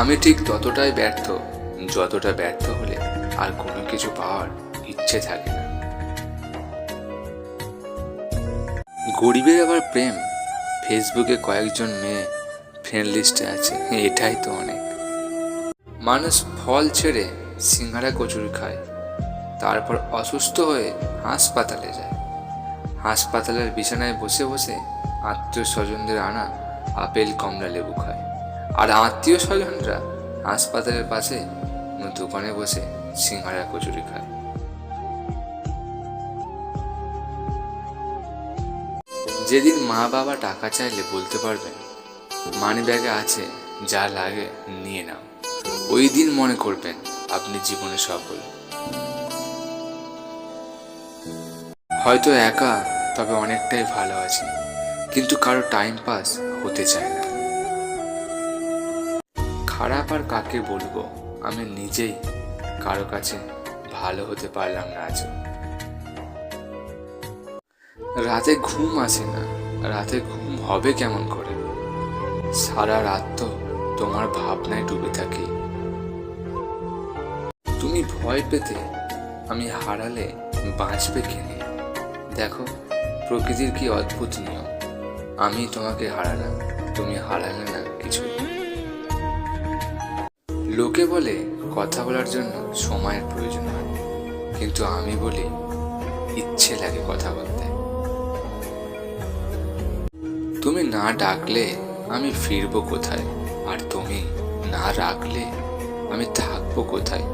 আমি ঠিক ততটাই ব্যর্থ, যতটা ব্যর্থ হলে আর কোনো কিছু পাওয়ার ইচ্ছে থাকে না। গরিবের আবার প্রেম? ফেসবুকে কয়েকজন মেয়ে ফ্রেন্ড লিস্টে আছে, এটাই তো অনেক। মানুষ ফল ছেড়ে সিঙ্গারা কচুরি খায়, তারপর অসুস্থ হয়ে হাসপাতালে যায়। হাসপাতালের বিছানায় বসে বসে আত্মীয় স্বজনদের আনা আপেল, কমলা লেবু খায়। আর আত্মীয় স্বজনরা হাসপাতালের পাশে দোকানে বসে সিঙ্গারা কচুরি খায়। যেদিন মা বাবা টাকা চাইলে বলতে পারবেন মানি ব্যাগে আছে, যা লাগে নিয়ে নাও। ওই দিন মনে করবেন আপনি জীবনে সফল। হয়তো একা, তবে অনেকটাই ভালো আছি, কিন্তু কারও টাইম পাস হতে চায় না। খারাপ আর কাকে বলব? আমি নিজেই কারও কাছে ভালো হতে পারলাম না আজও। রাতে ঘুম আসে না। রাতে ঘুম হবে কেমন করে? সারা রাত তো তোমার ভাবনায় ডুবে থাকি। তুমি ভয় পেতে আমি হারালে বাঁচবে কেনে দেখো, প্রকৃতির কি অদ্ভুত নিয়ম। আমি তোমাকে হারালাম, তুমি হারালে না কিছুই। লোকে বলে কথা বলার জন্য সময়ের প্রয়োজন হয়, কিন্তু আমি বলি ইচ্ছে লাগে কথা বলতে। তুমি না ডাকলে আমি ফিরবো কোথায়? আর তুমি না রাখলে আমি থাকব কোথায়?